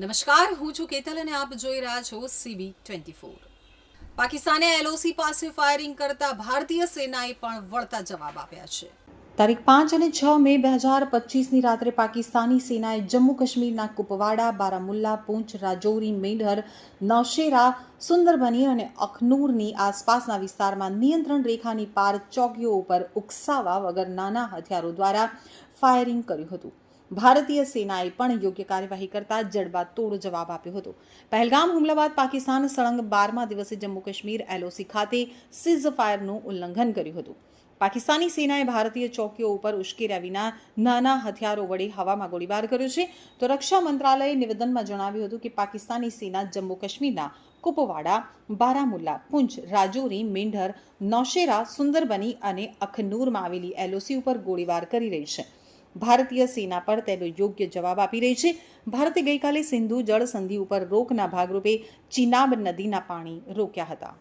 નમસ્કાર, હું છું કેતલ અને આપ જોઈ રહ્યા છો સીબી ટ્વેન્ટી ફોર પાકિસ્તાને એલઓસી પાસે ફાયરિંગ કરતા ભારતીય સેનાએ પણ વળતા જવાબ આપ્યા છે. તારીખ પાંચ અને છ મે બે હજાર પચીસની રાત્રે પાકિસ્તાની સેનાએ જમ્મુ કાશ્મીરના કુપવાડા, બારામુલ્લા, પૂંછ, રાજૌરી, મેઢર, નૌશેરા, સુંદરબની અને અખનૂરની આસપાસના વિસ્તારમાં નિયંત્રણ રેખાની પાર ચોકીઓ ઉપર ઉકસાવા વગર નાના હથિયારો દ્વારા ફાયરિંગ કર્યું હતું. ભારતીય સેનાએ પણ યોગ્ય કાર્યવાહી કરતા જડબાતોડ જવાબ આપ્યો હતો. પહેલગામ હુમલા બાદ પાકિસ્તાન સળંગ બારમા દિવસે જમ્મુ કાશ્મીર એલઓસી ખાતે સીઝ ફાયરનું ઉલ્લંઘન કર્યું હતું. પાકિસ્તાની સેનાએ ભારતીય ચોકીઓ ઉપર ઉશ્કેર્યા વિના નાના હથિયારો વડે હવામાં ગોળીબાર કર્યો છે. તો રક્ષા મંત્રાલયે નિવેદનમાં જણાવ્યું હતું કે પાકિસ્તાની સેના જમ્મુ કાશ્મીરના કુપવાડા, બારામુલ્લા પૂંચ રાજૌરી, મેંઢર, નૌશેરા, સુંદરબની અને અખનૂરમાં આવેલી એલઓસી ઉપર ગોળીબાર કરી રહી છે. ભારતીય સેના પર તેનો યોગ્ય જવાબ આપી રહી છે. ભારતે ગઈકાલે સિંધુ જળ સંધિ ઉપર રોકના ભાગરૂપે ચિનાબ નદીના પાણી રોક્યા હતા.